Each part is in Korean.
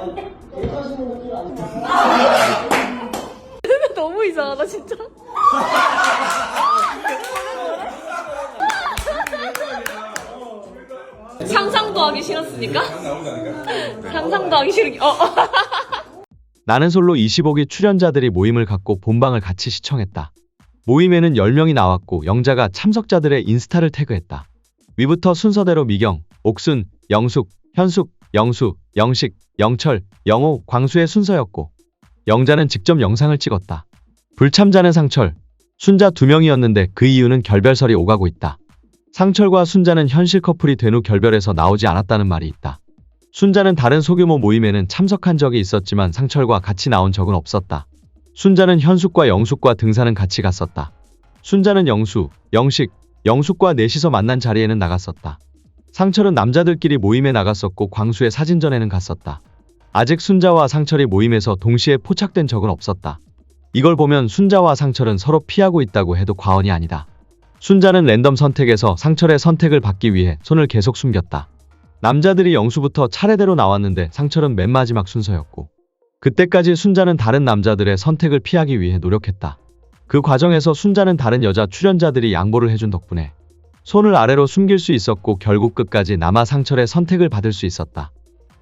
너무 이상하다 진짜. 상상도 하기 싫었으니까? 상상도 하기 싫은 어. 어. 나는 솔로 25기 출연자들이 모임을 갖고 본방을 같이 시청했다. 모임에는 10명이 나왔고 영자가 참석자들의 인스타를 태그했다. 위부터 순서대로 미경, 옥순, 영숙, 현숙, 영수, 영식, 영철, 영호, 광수의 순서였고 영자는 직접 영상을 찍었다. 불참자는 상철, 순자 두 명이었는데 그 이유는 결별설이 오가고 있다. 상철과 순자는 현실 커플이 된 후 결별해서 나오지 않았다는 말이 있다. 순자는 다른 소규모 모임에는 참석한 적이 있었지만 상철과 같이 나온 적은 없었다. 순자는 현숙과 영숙과 등산은 같이 갔었다. 순자는 영수, 영식, 영숙과 넷이서 만난 자리에는 나갔었다. 상철은 남자들끼리 모임에 나갔었고 광수의 사진전에는 갔었다. 아직 순자와 상철이 모임에서 동시에 포착된 적은 없었다. 이걸 보면 순자와 상철은 서로 피하고 있다고 해도 과언이 아니다. 순자는 랜덤 선택에서 상철의 선택을 받기 위해 손을 계속 숨겼다. 남자들이 영수부터 차례대로 나왔는데 상철은 맨 마지막 순서였고 그때까지 순자는 다른 남자들의 선택을 피하기 위해 노력했다. 그 과정에서 순자는 다른 여자 출연자들이 양보를 해준 덕분에 손을 아래로 숨길 수 있었고 결국 끝까지 남아 상철의 선택을 받을 수 있었다.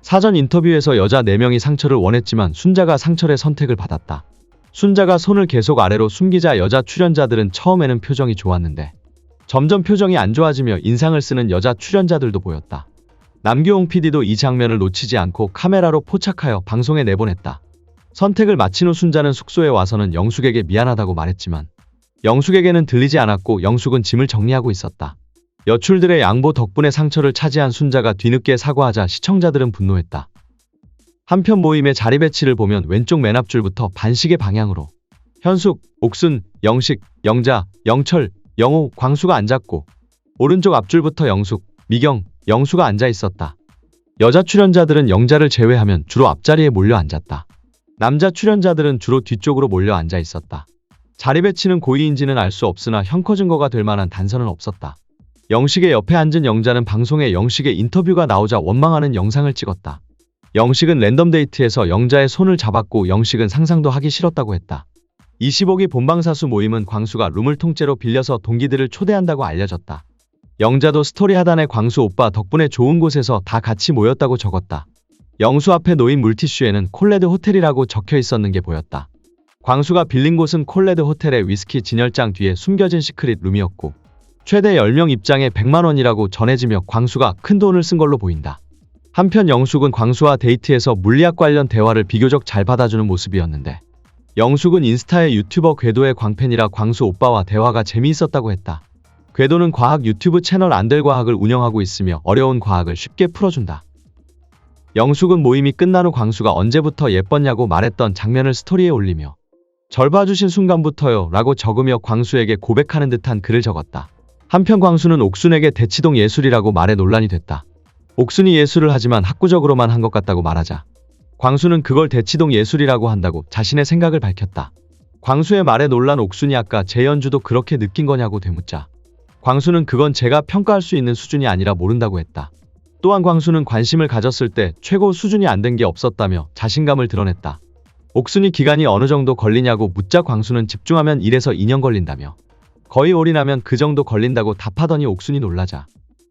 사전 인터뷰에서 여자 4명이 상철을 원했지만 순자가 상철의 선택을 받았다. 순자가 손을 계속 아래로 숨기자 여자 출연자들은 처음에는 표정이 좋았는데 점점 표정이 안 좋아지며 인상을 쓰는 여자 출연자들도 보였다. 남규홍 PD도 이 장면을 놓치지 않고 카메라로 포착하여 방송에 내보냈다. 선택을 마친 후 순자는 숙소에 와서는 영숙에게 미안하다고 말했지만 영숙에게는 들리지 않았고 영숙은 짐을 정리하고 있었다. 여출들의 양보 덕분에 상처를 차지한 순자가 뒤늦게 사과하자 시청자들은 분노했다. 한편 모임의 자리 배치를 보면 왼쪽 맨 앞줄부터 반씩의 방향으로 현숙, 옥순, 영식, 영자, 영철, 영호, 광수가 앉았고 오른쪽 앞줄부터 영숙, 미경, 영수가 앉아 있었다. 여자 출연자들은 영자를 제외하면 주로 앞자리에 몰려 앉았다. 남자 출연자들은 주로 뒤쪽으로 몰려 앉아 있었다. 자리 배치는 고의인지는 알 수 없으나 형커 증거가 될 만한 단서는 없었다. 영식의 옆에 앉은 영자는 방송에 영식의 인터뷰가 나오자 원망하는 영상을 찍었다. 영식은 랜덤 데이트에서 영자의 손을 잡았고 영식은 상상도 하기 싫었다고 했다. 25기 본방사수 모임은 광수가 룸을 통째로 빌려서 동기들을 초대한다고 알려졌다. 영자도 스토리 하단에 광수 오빠 덕분에 좋은 곳에서 다 같이 모였다고 적었다. 영수 앞에 놓인 물티슈에는 콜레드 호텔이라고 적혀 있었는 게 보였다. 광수가 빌린 곳은 콜레드 호텔의 위스키 진열장 뒤에 숨겨진 시크릿 룸이었고 최대 10명 입장에 100만 원이라고 전해지며 광수가 큰 돈을 쓴 걸로 보인다. 한편 영숙은 광수와 데이트에서 물리학 관련 대화를 비교적 잘 받아주는 모습이었는데 영숙은 인스타에 유튜버 궤도의 광팬이라 광수 오빠와 대화가 재미있었다고 했다. 궤도는 과학 유튜브 채널 안델과학을 운영하고 있으며 어려운 과학을 쉽게 풀어준다. 영숙은 모임이 끝난 후 광수가 언제부터 예뻤냐고 말했던 장면을 스토리에 올리며 절 봐주신 순간부터요 라고 적으며 광수에게 고백하는 듯한 글을 적었다. 한편 광수는 옥순에게 대치동 예술이라고 말해 논란이 됐다. 옥순이 예술을 하지만 학구적으로만 한 것 같다고 말하자 광수는 그걸 대치동 예술이라고 한다고 자신의 생각을 밝혔다. 광수의 말에 놀란 옥순이 아까 제 연주도 그렇게 느낀 거냐고 되묻자 광수는 그건 제가 평가할 수 있는 수준이 아니라 모른다고 했다. 또한 광수는 관심을 가졌을 때 최고 수준이 안 된 게 없었다며 자신감을 드러냈다. 옥순이 기간이 어느 정도 걸리냐고 묻자 광수는 집중하면 1에서 2년 걸린다며 거의 올인하면 그 정도 걸린다고 답하더니 옥순이 놀라자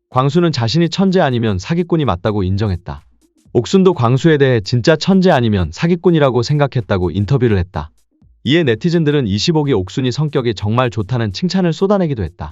광수는 자신이 천재 아니면 사기꾼이 맞다고 인정했다. 옥순도 광수에 대해 진짜 천재 아니면 사기꾼이라고 생각했다고 인터뷰를 했다. 이에 네티즌들은 25기 옥순이 성격이 정말 좋다는 칭찬을 쏟아내기도 했다.